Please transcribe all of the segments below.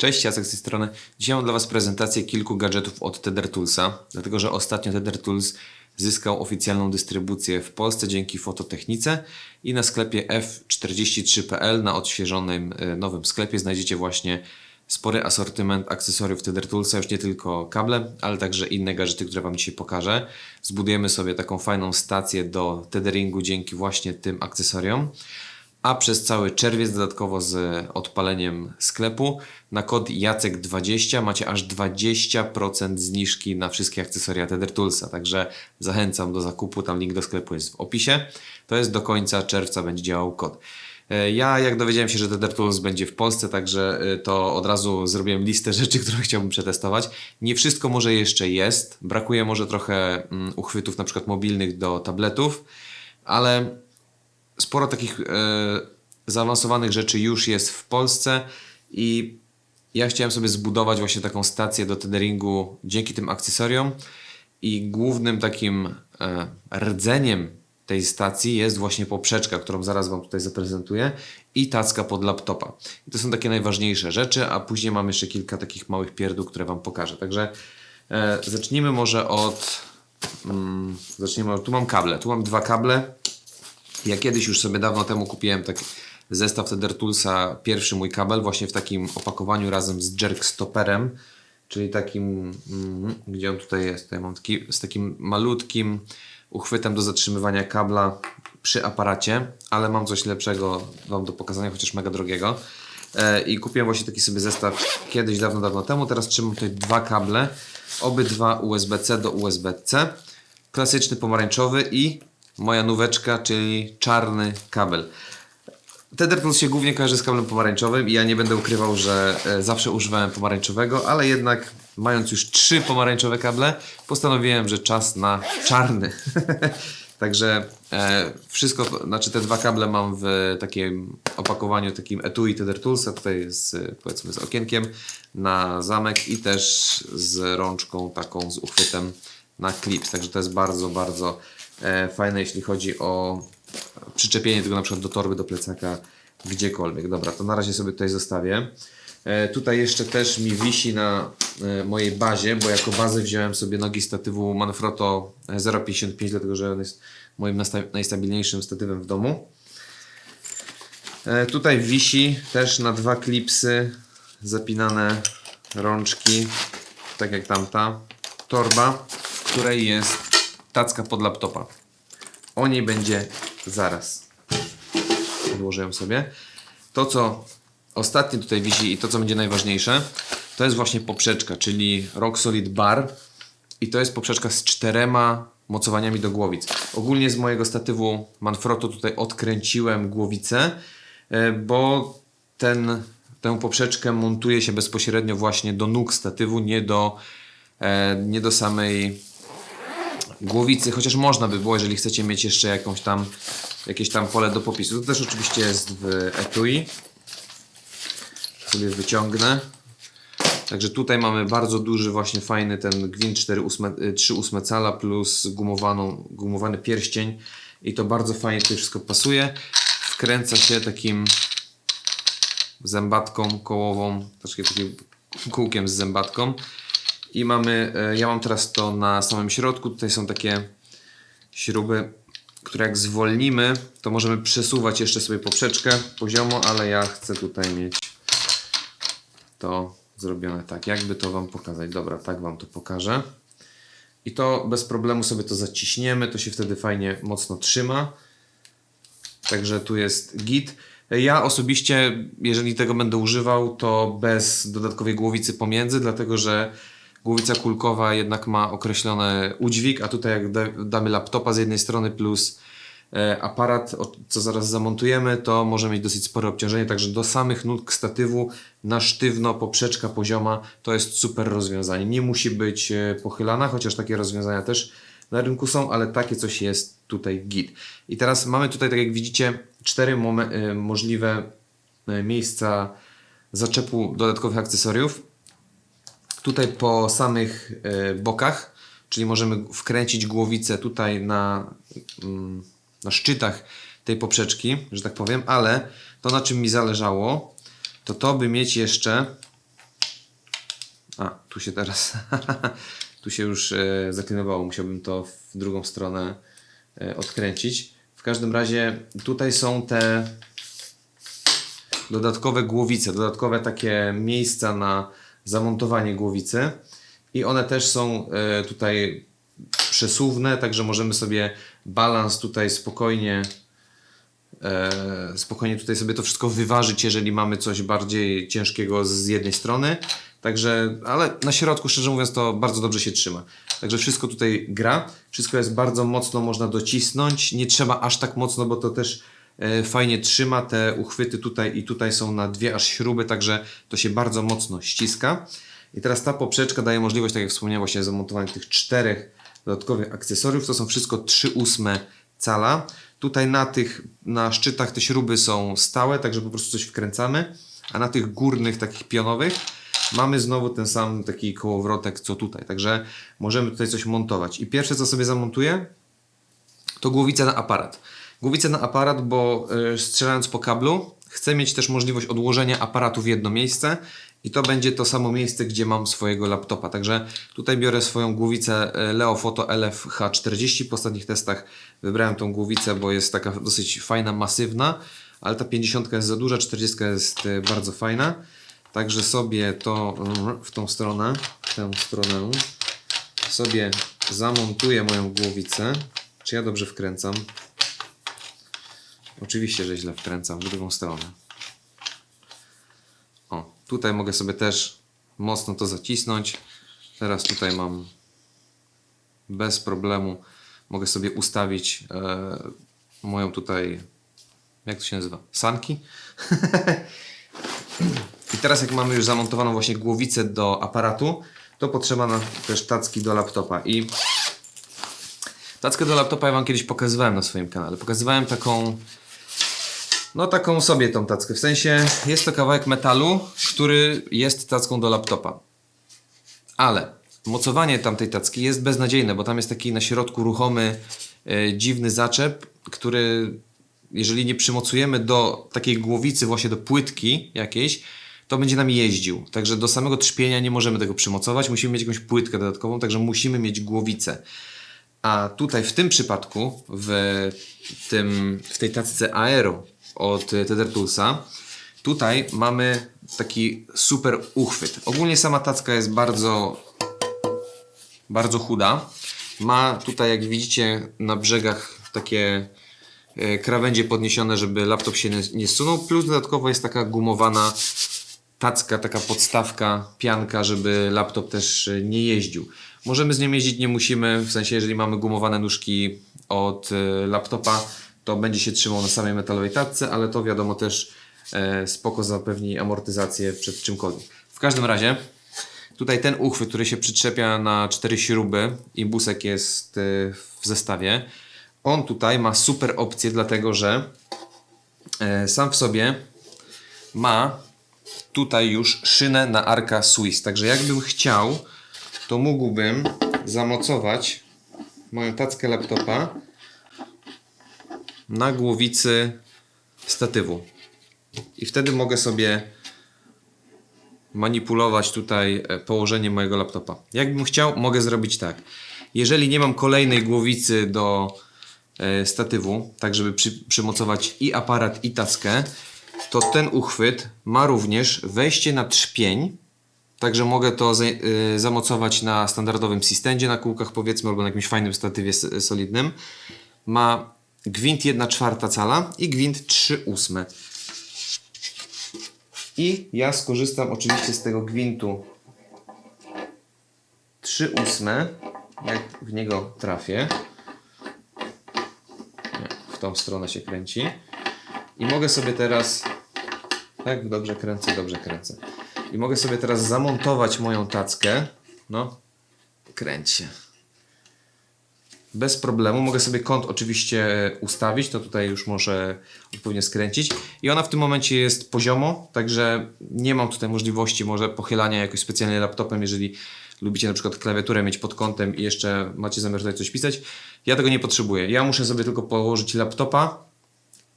Cześć, Jacek z tej strony. Dzisiaj mam dla Was prezentację kilku gadżetów od Tether Toolsa, dlatego że ostatnio Tether Tools zyskał oficjalną dystrybucję w Polsce dzięki fototechnice i na sklepie f43.pl na odświeżonym e, nowym sklepie znajdziecie właśnie spory asortyment akcesoriów Tether Toolsa, już nie tylko kable, ale także inne gadżety, które Wam dzisiaj pokażę. Zbudujemy sobie taką fajną stację do tetheringu dzięki właśnie tym akcesoriom a przez cały czerwiec dodatkowo z odpaleniem sklepu na kod Jacek20 macie aż 20% zniżki na wszystkie akcesoria Tether Toolsa, także zachęcam do zakupu, tam link do sklepu jest w opisie. To jest do końca czerwca będzie działał kod. E, Ja jak dowiedziałem się, że Tether Tools będzie w Polsce, także e, to od razu zrobiłem listę rzeczy, które chciałbym przetestować. Nie wszystko może jeszcze jest, brakuje może trochę mm, uchwytów na przykład mobilnych do tabletów, ale sporo takich e, zaawansowanych rzeczy już jest w Polsce i ja chciałem sobie zbudować właśnie taką stację do tetheringu dzięki tym akcesoriom i głównym takim e, rdzeniem tej stacji jest właśnie poprzeczka, którą zaraz Wam tutaj zaprezentuję i tacka pod laptopa. I to są takie najważniejsze rzeczy, a później mam jeszcze kilka takich małych pierdół, które Wam pokażę. Także e, zacznijmy może od... Mm, zacznijmy. Tu mam kable, tu mam dwa kable, ja kiedyś już sobie dawno temu kupiłem taki zestaw Tether Toolsa, pierwszy mój kabel, właśnie w takim opakowaniu razem z jerk stopperem, czyli takim, mm, gdzie on tutaj jest, tutaj mam taki, z takim malutkim uchwytem do zatrzymywania kabla przy aparacie, ale mam coś lepszego Wam do pokazania, chociaż mega drogiego. E, I kupiłem właśnie taki sobie zestaw kiedyś, dawno, dawno temu. Teraz trzymam tutaj dwa kable, obydwa USB-C do USB-C. Klasyczny pomarańczowy i moja nóweczka, czyli czarny kabel. Tether się głównie kojarzy z kablem pomarańczowym i ja nie będę ukrywał, że e, zawsze używałem pomarańczowego, ale jednak mając już trzy pomarańczowe kable, postanowiłem, że czas na czarny. Także e, wszystko, znaczy te dwa kable mam w takim opakowaniu, takim etui Tether Toolsa, tutaj z, powiedzmy z okienkiem na zamek i też z rączką taką z uchwytem na klips. Także to jest bardzo, bardzo fajne, jeśli chodzi o przyczepienie tego na przykład do torby, do plecaka, gdziekolwiek. Dobra, to na razie sobie tutaj zostawię. E, tutaj jeszcze też mi wisi na e, mojej bazie, bo jako bazę wziąłem sobie nogi statywu Manfrotto 0,55, dlatego że on jest moim najstabilniejszym statywem w domu. E, tutaj wisi też na dwa klipsy zapinane rączki, tak jak tamta torba, w której jest tacka pod laptopa. O niej będzie zaraz. Odłożę ją sobie. To, co ostatnio tutaj wisi i to, co będzie najważniejsze, to jest właśnie poprzeczka, czyli Rock Solid Bar. I to jest poprzeczka z czterema mocowaniami do głowic. Ogólnie z mojego statywu Manfrotto tutaj odkręciłem głowicę, e, bo ten, tę poprzeczkę montuje się bezpośrednio właśnie do nóg statywu, nie do, e, nie do samej głowicy, chociaż można by było, jeżeli chcecie mieć jeszcze jakąś tam, jakieś tam pole do popisu. To też oczywiście jest w etui. Sobie wyciągnę. Także tutaj mamy bardzo duży, właśnie fajny ten gwint 3,8 cala plus gumowaną, gumowany pierścień i to bardzo fajnie tutaj wszystko pasuje. Wkręca się takim zębatką kołową, troszkę takim kółkiem z zębatką. I mamy, e, ja mam teraz to na samym środku. Tutaj są takie śruby, które jak zwolnimy, to możemy przesuwać jeszcze sobie poprzeczkę poziomo, ale ja chcę tutaj mieć to zrobione tak. Jakby to Wam pokazać? Dobra, tak Wam to pokażę. I to bez problemu sobie to zaciśniemy, to się wtedy fajnie mocno trzyma. Także tu jest git. Ja osobiście, jeżeli tego będę używał, to bez dodatkowej głowicy pomiędzy, dlatego że głowica kulkowa jednak ma określony udźwig, a tutaj jak da, damy laptopa z jednej strony plus e, aparat, co zaraz zamontujemy, to może mieć dosyć spore obciążenie, także do samych nóg statywu na sztywno, poprzeczka pozioma, to jest super rozwiązanie. Nie musi być e, pochylana, chociaż takie rozwiązania też na rynku są, ale takie coś jest tutaj git. I teraz mamy tutaj, tak jak widzicie, cztery e, możliwe miejsca zaczepu dodatkowych akcesoriów. Tutaj po samych e, bokach, czyli możemy wkręcić głowicę tutaj na, mm, na szczytach tej poprzeczki, że tak powiem, ale to na czym mi zależało, to to by mieć jeszcze A, tu się teraz. tu się już e, zaklinowało. Musiałbym to w drugą stronę e, odkręcić. W każdym razie tutaj są te dodatkowe głowice, dodatkowe takie miejsca na zamontowanie głowicy. I one też są e, tutaj przesuwne, także możemy sobie balans tutaj spokojnie e, spokojnie tutaj sobie to wszystko wyważyć, jeżeli mamy coś bardziej ciężkiego z jednej strony. Także, ale na środku, szczerze mówiąc, to bardzo dobrze się trzyma. Także wszystko tutaj gra. Wszystko jest bardzo mocno, można docisnąć. Nie trzeba aż tak mocno, bo to też fajnie trzyma. Te uchwyty tutaj i tutaj są na dwie aż śruby, także to się bardzo mocno ściska. I teraz ta poprzeczka daje możliwość, tak jak wspomniałem, właśnie zamontowania tych czterech dodatkowych akcesoriów. To są wszystko 3 ósme cala. Tutaj na tych, na szczytach te śruby są stałe, także po prostu coś wkręcamy. A na tych górnych, takich pionowych, mamy znowu ten sam taki kołowrotek, co tutaj. Także możemy tutaj coś montować. I pierwsze, co sobie zamontuję, to głowica na aparat. Głowica na aparat, bo y, strzelając po kablu, chcę mieć też możliwość odłożenia aparatu w jedno miejsce i to będzie to samo miejsce, gdzie mam swojego laptopa. Także tutaj biorę swoją głowicę y, Leo Photo LF H40. Po ostatnich testach wybrałem tą głowicę, bo jest taka dosyć fajna, masywna, ale ta 50 jest za duża, 40 jest y, bardzo fajna. Także sobie to w tą stronę, w tę stronę sobie zamontuję moją głowicę. Czy ja dobrze wkręcam? Oczywiście, że źle wkręcam w drugą stronę. O, tutaj mogę sobie też mocno to zacisnąć. Teraz tutaj mam bez problemu. Mogę sobie ustawić e, moją tutaj, jak to się nazywa? Sanki. I teraz jak mamy już zamontowaną właśnie głowicę do aparatu, to potrzeba nam też tacki do laptopa. I tackę do laptopa ja Wam kiedyś pokazywałem na swoim kanale. Pokazywałem taką, no taką sobie tą tackę. W sensie jest to kawałek metalu, który jest tacką do laptopa. Ale mocowanie tamtej tacki jest beznadziejne, bo tam jest taki na środku ruchomy, e, dziwny zaczep, który jeżeli nie przymocujemy do takiej głowicy, właśnie do płytki jakiejś, to będzie nam jeździł. Także do samego trzpienia nie możemy tego przymocować, musimy mieć jakąś płytkę dodatkową, także musimy mieć głowicę. A tutaj w tym przypadku, w, tym, w tej tacce Aero od Tether Toolsa, tutaj mamy taki super uchwyt. Ogólnie sama tacka jest bardzo bardzo chuda. Ma tutaj, jak widzicie, na brzegach takie e, krawędzie podniesione, żeby laptop się nie, zsunął. Plus dodatkowo jest taka gumowana tacka, taka podstawka, pianka, żeby laptop też e, nie jeździł. Możemy z nią jeździć, nie musimy, w sensie jeżeli mamy gumowane nóżki od e, laptopa, to będzie się trzymał na samej metalowej tacce, ale to wiadomo też e, spoko zapewni amortyzację przed czymkolwiek. W każdym razie Tutaj ten uchwyt, który się przyczepia na cztery śruby, imbusek jest y, w zestawie. On tutaj ma super opcję, dlatego że e, sam w sobie ma tutaj już szynę na Arca Swiss. Także jakbym chciał, to mógłbym zamocować moją tackę laptopa na głowicy statywu. I wtedy mogę sobie manipulować tutaj e, położenie mojego laptopa. Jakbym chciał, mogę zrobić tak. Jeżeli nie mam kolejnej głowicy do e, statywu, tak żeby przy, przymocować i aparat i tackę, to ten uchwyt ma również wejście na trzpień, Także mogę to y, zamocować na standardowym systendzie, na kółkach powiedzmy, albo na jakimś fajnym statywie solidnym. Ma gwint 1 czwarta cala i gwint 3 ósme. I ja skorzystam oczywiście z tego gwintu 3 ósme, jak w niego trafię. W tą stronę się kręci. I mogę sobie teraz. Tak, dobrze kręcę, dobrze kręcę. I mogę sobie teraz zamontować moją tackę. No, kręć się. Bez problemu. Mogę sobie kąt oczywiście ustawić, to tutaj już może odpowiednio skręcić. I ona w tym momencie jest poziomo, także nie mam tutaj możliwości może pochylania jakoś specjalnie laptopem, jeżeli lubicie na przykład klawiaturę mieć pod kątem i jeszcze macie zamiar tutaj coś pisać. Ja tego nie potrzebuję. Ja muszę sobie tylko położyć laptopa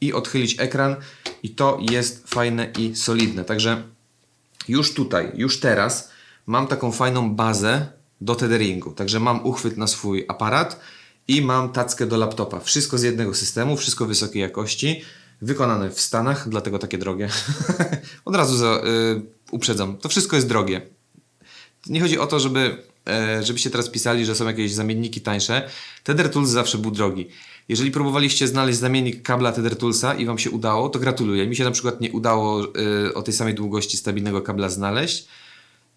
i odchylić ekran i to jest fajne i solidne. Także już tutaj, już teraz mam taką fajną bazę do tetheringu. Także mam uchwyt na swój aparat i mam tackę do laptopa. Wszystko z jednego systemu, wszystko wysokiej jakości. Wykonane w Stanach, dlatego takie drogie. Od razu za, y, uprzedzam, to wszystko jest drogie. Nie chodzi o to, żeby, e, żebyście teraz pisali, że są jakieś zamienniki tańsze. Tether Tools zawsze był drogi. Jeżeli próbowaliście znaleźć zamiennik kabla Tether Toolsa i Wam się udało, to gratuluję. Mi się na przykład nie udało e, o tej samej długości stabilnego kabla znaleźć.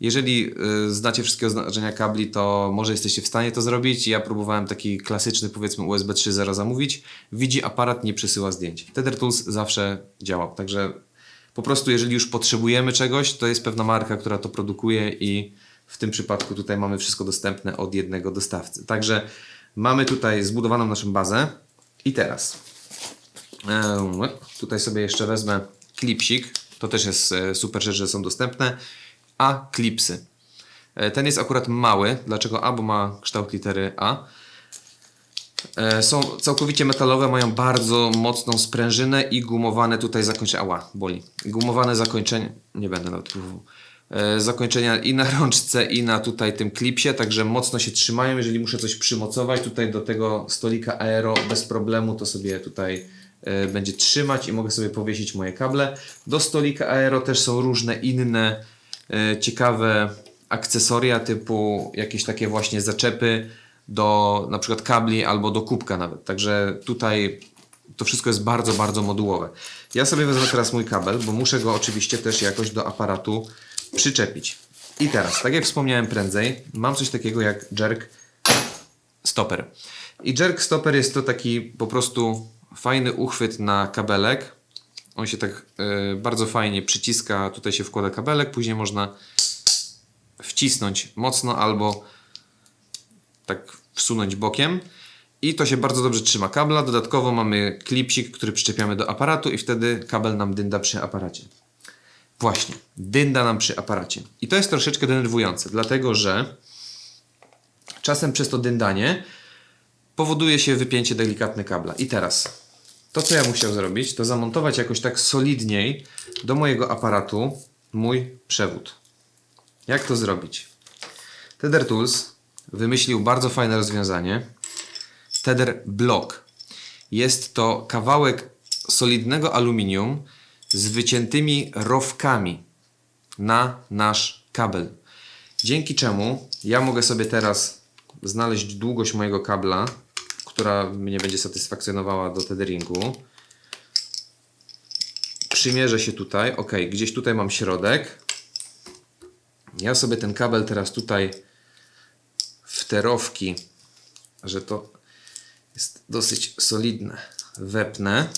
Jeżeli y, znacie wszystkie oznaczenia kabli, to może jesteście w stanie to zrobić. Ja próbowałem taki klasyczny, powiedzmy USB 3.0 zamówić. Widzi aparat, nie przesyła zdjęć. Tether Tools zawsze działał. Także po prostu, jeżeli już potrzebujemy czegoś, to jest pewna marka, która to produkuje i w tym przypadku tutaj mamy wszystko dostępne od jednego dostawcy. Także mamy tutaj zbudowaną naszą bazę. I teraz tutaj sobie jeszcze wezmę klipsik. To też jest e, super rzecz, że są dostępne. A klipsy. E, Ten jest akurat mały. Dlaczego A? Bo ma kształt litery A. E, Są całkowicie metalowe, mają bardzo mocną sprężynę i gumowane tutaj zakończenia. Ała, boli. Gumowane zakończenie. Nie będę nawet próbował. E, Zakończenia i na rączce, i na tutaj tym klipsie, także mocno się trzymają. Jeżeli muszę coś przymocować tutaj do tego stolika aero bez problemu, to sobie tutaj będzie trzymać i mogę sobie powiesić moje kable. Do stolika aero też są różne inne ciekawe akcesoria typu jakieś takie właśnie zaczepy do na przykład kabli albo do kubka nawet. Także tutaj to wszystko jest bardzo, bardzo modułowe. Ja sobie wezmę teraz mój kabel, bo muszę go oczywiście też jakoś do aparatu przyczepić. I teraz, tak jak wspomniałem prędzej, mam coś takiego jak jerk stopper. I jerk stopper jest to taki po prostu fajny uchwyt na kabelek. On się tak e, bardzo fajnie przyciska, tutaj się wkłada kabelek, później można wcisnąć mocno albo tak wsunąć bokiem i to się bardzo dobrze trzyma kabla. Dodatkowo mamy klipsik, który przyczepiamy do aparatu i wtedy kabel nam dynda przy aparacie. Właśnie, dynda nam przy aparacie. I to jest troszeczkę denerwujące, dlatego że czasem przez to dyndanie powoduje się wypięcie delikatne kabla. I teraz, to co ja musiał zrobić, to zamontować jakoś tak solidniej do mojego aparatu mój przewód. Jak to zrobić? Tether Tools wymyślił bardzo fajne rozwiązanie. Tether Block. Jest to kawałek solidnego aluminium z wyciętymi rowkami na nasz kabel. Dzięki czemu ja mogę sobie teraz znaleźć długość mojego kabla, która mnie będzie satysfakcjonowała do tetheringu. Przymierzę się tutaj. Ok, gdzieś tutaj mam środek. Ja sobie ten kabel teraz tutaj w że to jest dosyć solidne, wepnę.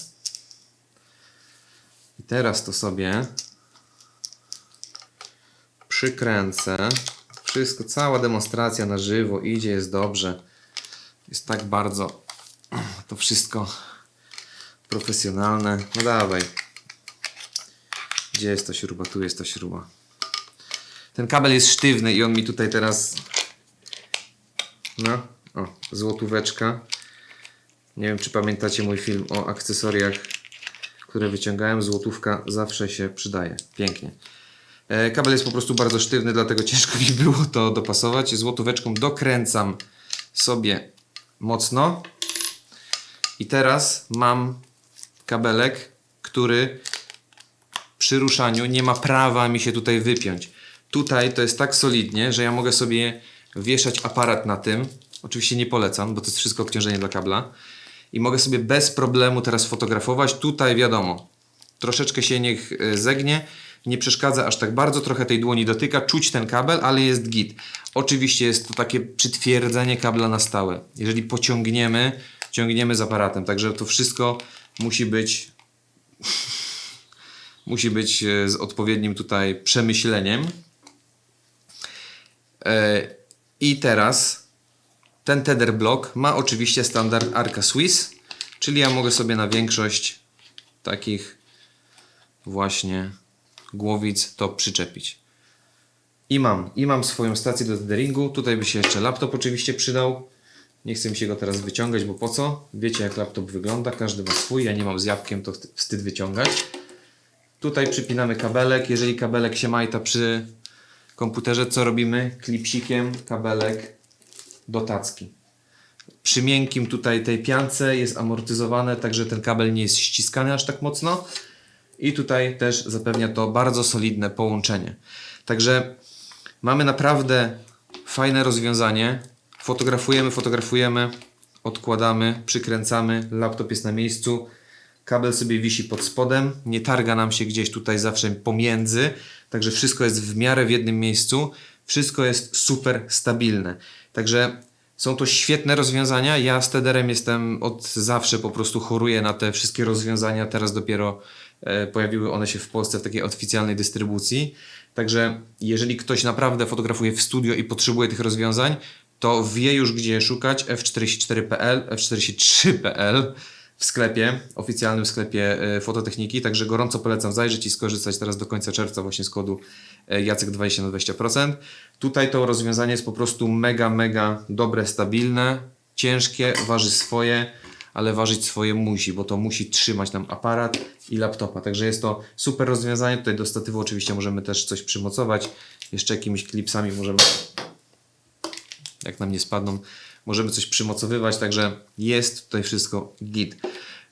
I teraz to sobie przykręcę. Wszystko, cała demonstracja na żywo idzie, jest dobrze. Jest tak bardzo to wszystko profesjonalne. No dawaj. Gdzie jest ta śruba? Tu jest ta śruba. Ten kabel jest sztywny i on mi tutaj teraz. No, o, złotóweczka. Nie wiem, czy pamiętacie mój film o akcesoriach, które wyciągałem. Złotówka zawsze się przydaje. Pięknie. E, kabel jest po prostu bardzo sztywny, dlatego ciężko mi było to dopasować. Złotóweczką dokręcam sobie mocno. I teraz mam kabelek, który przy ruszaniu nie ma prawa mi się tutaj wypiąć. Tutaj to jest tak solidnie, że ja mogę sobie wieszać aparat na tym. Oczywiście nie polecam, bo to jest wszystko obciążenie dla kabla. I mogę sobie bez problemu teraz fotografować. Tutaj wiadomo, troszeczkę się niech e, zegnie. Nie przeszkadza aż tak bardzo, trochę tej dłoni dotyka, czuć ten kabel, ale jest git. Oczywiście jest to takie przytwierdzenie kabla na stałe. Jeżeli pociągniemy, ciągniemy z aparatem. Także to wszystko musi być musi być e, z odpowiednim tutaj przemyśleniem. E, I teraz ten tether block ma oczywiście standard Arca Swiss, czyli ja mogę sobie na większość takich właśnie głowic to przyczepić. I mam, i mam swoją stację do tetheringu. Tutaj by się jeszcze laptop oczywiście przydał. Nie chcę mi się go teraz wyciągać, bo po co? Wiecie jak laptop wygląda, każdy ma swój. Ja nie mam z jabłkiem, to wstyd wyciągać. Tutaj przypinamy kabelek. Jeżeli kabelek się majta przy komputerze, co robimy? Klipsikiem kabelek do tacki. Przy miękkim tutaj tej piance jest amortyzowane, także ten kabel nie jest ściskany aż tak mocno. I tutaj też zapewnia to bardzo solidne połączenie. Także mamy naprawdę fajne rozwiązanie. Fotografujemy, fotografujemy, odkładamy, przykręcamy, laptop jest na miejscu, kabel sobie wisi pod spodem, nie targa nam się gdzieś tutaj zawsze pomiędzy, także wszystko jest w miarę w jednym miejscu, wszystko jest super stabilne. Także są to świetne rozwiązania. Ja z Tederem jestem od zawsze po prostu choruję na te wszystkie rozwiązania. Teraz dopiero pojawiły one się w Polsce w takiej oficjalnej dystrybucji. Także jeżeli ktoś naprawdę fotografuje w studio i potrzebuje tych rozwiązań, to wie już gdzie szukać. F44.pl, F43.pl w sklepie, oficjalnym sklepie e, fototechniki. Także gorąco polecam zajrzeć i skorzystać teraz do końca czerwca właśnie z kodu e, Jacek 20 na 20%. Tutaj to rozwiązanie jest po prostu mega, mega dobre, stabilne, ciężkie, waży swoje, ale ważyć swoje musi, bo to musi trzymać nam aparat i laptopa. Także jest to super rozwiązanie. Tutaj do statywu oczywiście możemy też coś przymocować. Jeszcze jakimiś klipsami możemy jak nam nie spadną, możemy coś przymocowywać, także jest tutaj wszystko git.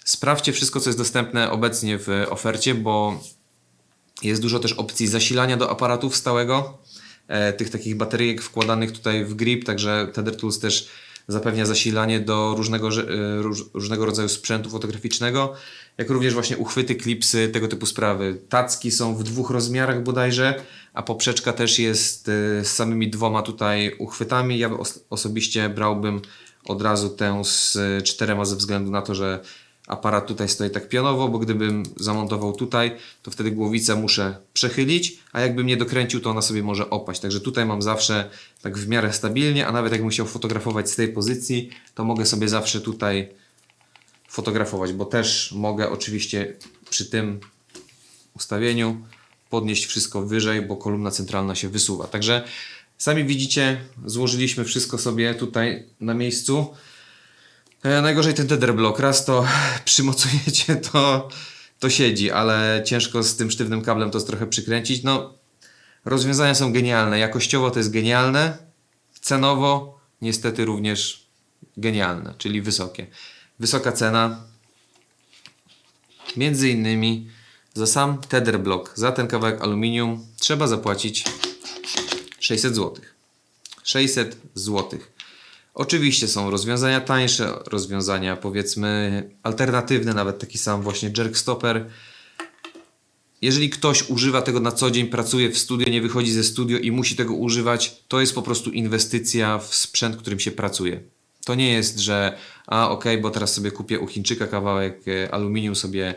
Sprawdźcie wszystko, co jest dostępne obecnie w ofercie, bo jest dużo też opcji zasilania do aparatów stałego, e, tych takich bateryjek wkładanych tutaj w grip, także Tether Tools też zapewnia zasilanie do różnego, e, róż, różnego rodzaju sprzętu fotograficznego, jak również właśnie uchwyty, klipsy, tego typu sprawy. Tacki są w dwóch rozmiarach bodajże, a poprzeczka też jest e, z samymi dwoma tutaj uchwytami. Ja os- osobiście brałbym od razu tę z czterema ze względu na to, że aparat tutaj stoi tak pionowo, bo gdybym zamontował tutaj, to wtedy głowicę muszę przechylić, a jakbym nie dokręcił, to ona sobie może opaść. Także tutaj mam zawsze tak w miarę stabilnie, a nawet jakbym chciał fotografować z tej pozycji, to mogę sobie zawsze tutaj fotografować, bo też mogę oczywiście przy tym ustawieniu podnieść wszystko wyżej, bo kolumna centralna się wysuwa. Także sami widzicie, złożyliśmy wszystko sobie tutaj na miejscu. E, najgorzej ten tether block. Raz to przymocujecie, to, to siedzi, ale ciężko z tym sztywnym kablem to trochę przykręcić. No, rozwiązania są genialne. Jakościowo to jest genialne. Cenowo niestety również genialne, czyli wysokie. Wysoka cena. Między innymi za sam tether block, za ten kawałek aluminium trzeba zapłacić 600 zł. 600 zł. Oczywiście są rozwiązania tańsze, rozwiązania powiedzmy alternatywne, nawet taki sam właśnie jerk stopper. Jeżeli ktoś używa tego na co dzień, pracuje w studio, nie wychodzi ze studio i musi tego używać, to jest po prostu inwestycja w sprzęt, którym się pracuje. To nie jest, że a okej, bo teraz sobie kupię u Chińczyka kawałek e, aluminium sobie,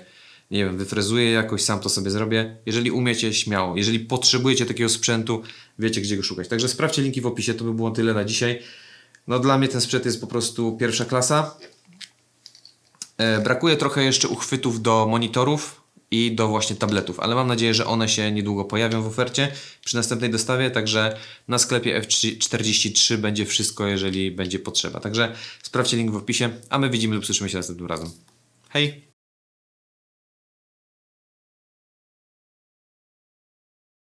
nie wiem, wyfrezuję jakoś, sam to sobie zrobię. Jeżeli umiecie, śmiało. Jeżeli potrzebujecie takiego sprzętu, wiecie gdzie go szukać. Także sprawdźcie linki w opisie, to by było tyle na dzisiaj. No dla mnie ten sprzęt jest po prostu pierwsza klasa. E, brakuje trochę jeszcze uchwytów do monitorów i do właśnie tabletów, ale mam nadzieję, że one się niedługo pojawią w ofercie przy następnej dostawie, także na sklepie F43 będzie wszystko, jeżeli będzie potrzeba. Także sprawdźcie link w opisie, a my widzimy lub słyszymy się następnym razem. Hej!